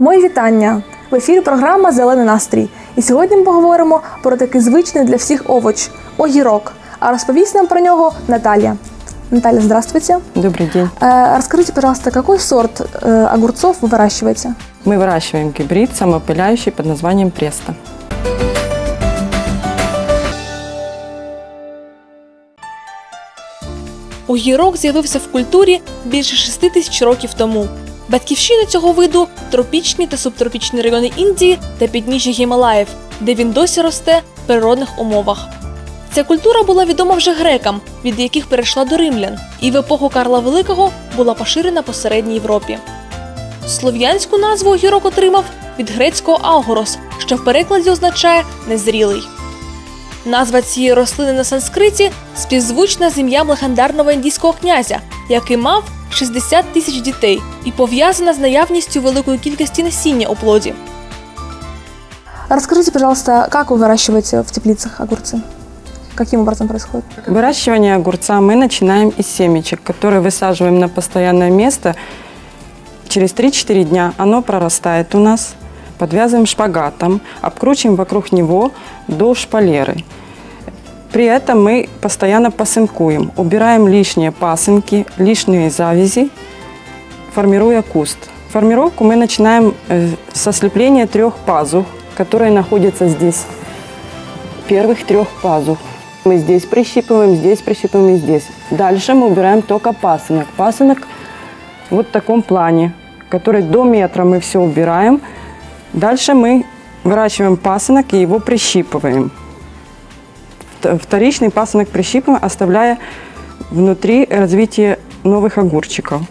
Мої вітання! В ефірі програма Зелений настрій. І сьогодні ми поговоримо про такий звичний для всіх овоч огірок. А розповість нам про нього Наталья. Наталья, здравствуйте. Добрый день. Э, расскажите, пожалуйста, какой сорт э, огурцов вы выращиваете? Мы выращиваем гибрид самоопыляющий под названием Преста. Огірок з'явився в культурі більше 6 тисяч років тому. Батьківщина цього виду тропічні та субтропічні райони Індії та підніжжя Гімалаїв, де він досі росте в природних умовах. Ця культура була відома вже грекам, від яких перейшла до римлян, і в епоху Карла Великого була поширена по середній Європі. Слов'янську назву огірок отримав від грецького алгорос, що в перекладі означає незрілий. Назва цієї рослини на санскриті співзвучна з ім'ям легендарного індійського князя, який мав 60 тисяч дітей і пов'язана з наявністю великої кількості насіння у плоді. Расскажите, пожалуйста, как вы выращиваете в теплицах огурцы? Каким образом происходит? Выращивание огурца мы начинаем из семечек, которые высаживаем на постоянное место. Через 3-4 дня оно прорастает у нас, подвязываем шпагатом, обкручиваем вокруг него до шпалеры. При этом мы постоянно пасынкуем, убираем лишние пасынки, лишние завязи, формируя куст. Формировку мы начинаем э, со слепления трех пазух, которые находятся здесь. Первых трех пазух. Мы здесь прищипываем, здесь прищипываем и здесь. Дальше мы убираем только пасынок. Пасынок вот в таком плане, который до метра мы все убираем. Дальше мы выращиваем пасынок и его прищипываем. Вторичный пасынок прищипываем, оставляя внутри развитие новых огурчиков.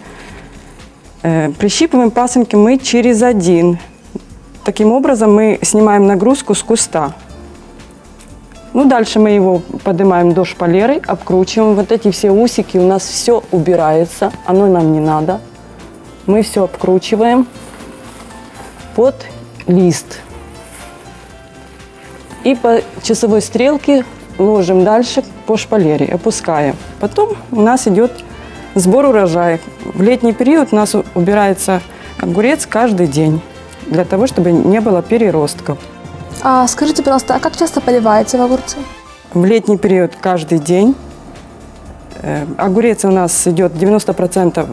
Э, Прищипываем пасынки мы через один. Таким образом мы снимаем нагрузку с куста. Ну, дальше мы его поднимаем до шпалеры, обкручиваем. Вот эти все усики, у нас все убирается, оно нам не надо. Мы все обкручиваем под лист. И по часовой стрелке ложим дальше по шпалере, опускаем. Потом у нас идет сбор урожая. В летний период у нас убирается огурец каждый день, для того, чтобы не было переростков. А скажите, пожалуйста, а как часто поливаете в огурцы? В летний период каждый день. Э, Огурец у нас идет 90%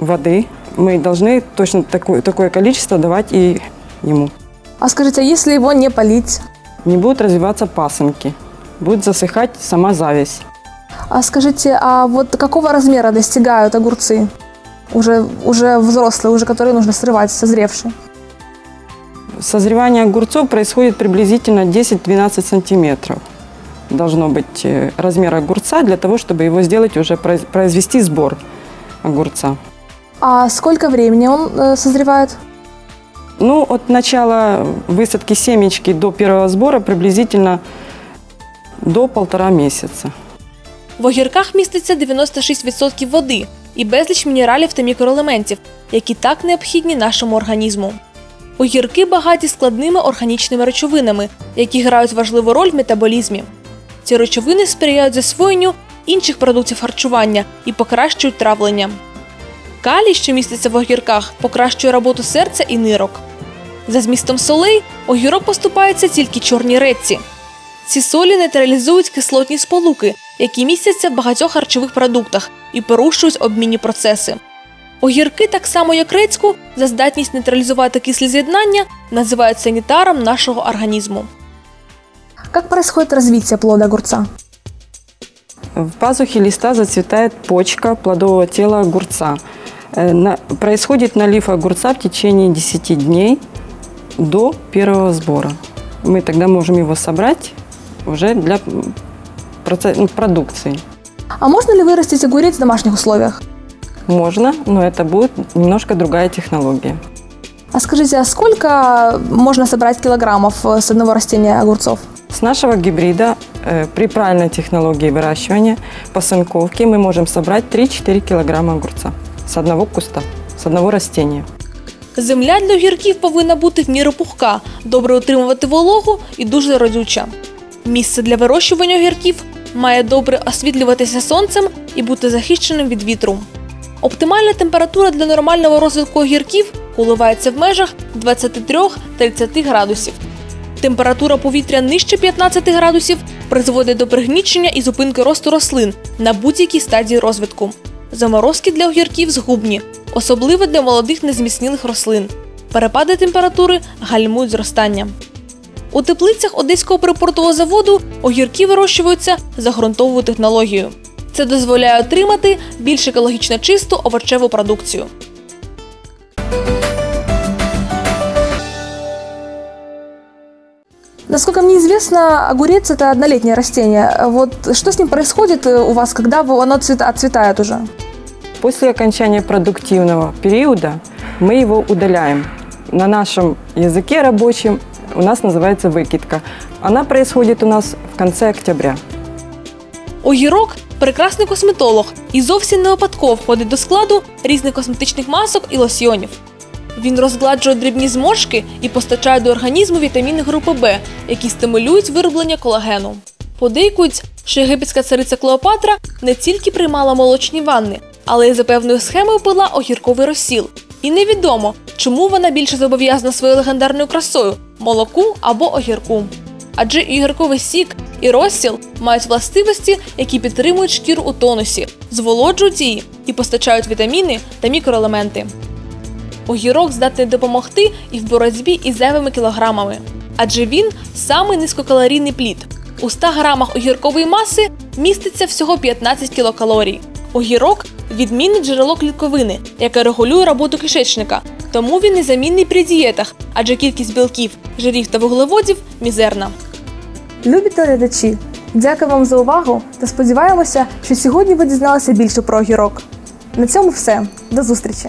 воды. Мы должны точно такое, такое количество давать и ему. А скажите, а если его не полить? Не будут развиваться пасынки. Будет засыхать сама зависть. А скажите, а вот какого размера достигают огурцы? Уже, уже взрослые, уже которые нужно срывать, созревшие. Созревание огурцов происходит приблизительно 10-12 сантиметров. Должно быть э, размер огурца для того, чтобы его сделать, уже произ- произвести сбор огурца. А сколько времени он э, созревает? Ну, от начала высадки семечки до первого сбора приблизительно до полтора месяца. В огірках міститься 96% води і безліч мінералів та мікроелементів, які так необхідні нашому організму. Огірки багаті складними органічними речовинами, які грають важливу роль в метаболізмі. Ці речовини сприяють засвоєнню інших продуктів харчування і покращують травлення. Калій, що міститься в огірках, покращує роботу серця і нирок. За змістом солей огірок поступається тільки чорній редці. Ці солі нейтралізують кислотні сполуки, які містяться в багатьох харчових продуктах і порушують обмінні процеси. Огірки, так само як редьку, за здатність нейтралізувати кислі з'єднання, називають санітаром нашого організму. Как происходит развитие плода огурца? В пазухе листа зацветает почка плодового тела огурца. Э, происходит налив огурца в течение 10 дней до первого сбора. Мы тогда можем его собрать уже для м, проце- ну, продукции. А можно ли вырастить огурец в домашних условиях? Можно, но это будет немножко другая технология. А скажите, а сколько можно собрать килограммов э, с одного растения огурцов? С нашего гибрида э, при правильной технологии выращивания посынковки мы можем собрать 3-4 килограмма огурца с одного куста, с одного растения. Земля для огірків повинна бути в міру пухка, добре отримувати вологу і дуже родюча. Місце для вирощування огірків має добре освітлюватися сонцем і бути захищеним від вітру. Оптимальна температура для нормального розвитку огірків коливається в межах 23-30 градусів. Температура повітря нижче 15 градусів призводить до пригнічення і зупинки росту рослин на будь-якій стадії розвитку. Заморозки для огірків згубні, особливо для молодих незміцнілих рослин. Перепади температури гальмують зростання. У теплицях Одеського припортового заводу огірки вирощуються за ґрунтовою технологією. Це дозволяє отримати більш екологічно чисту овочеву продукцію. Насколько мне известно, огурец – это однолетнее растение. Вот что с ним происходит э, у вас, когда вы- оно цвета- отцветает уже? После окончания продуктивного периода мы его удаляем. На нашем языке рабочем у нас называется выкидка. Она происходит у нас в конце октября. Огірок прекрасний косметолог і зовсім не випадково входить до складу різних косметичних масок і лосьйонів. Він розгладжує дрібні зморшки і постачає до організму вітаміни групи Б, які стимулюють вироблення колагену. Подейкують, що єгипетська цариця Клеопатра не тільки приймала молочні ванни, але й за певною схемою пила огірковий розсіл. І невідомо, чому вона більше зобов'язана своєю легендарною красою молоку або огірку. Адже і огірковий сік, і розсіл мають властивості, які підтримують шкіру у тонусі, зволоджують її і постачають вітаміни та мікроелементи. Огірок здатний допомогти і в боротьбі із зайвими кілограмами, адже він самий низькокалорійний плід. У 100 грамах огіркової маси міститься всього 15 кілокалорій. Огірок відмінне джерело клітковини, яке регулює роботу кишечника, тому він незамінний при дієтах, адже кількість білків, жирів та вуглеводів мізерна. Любі глядачі, дякую вам за увагу та сподіваємося, що сьогодні ви дізналися більше про огірок. На цьому все. До зустрічі!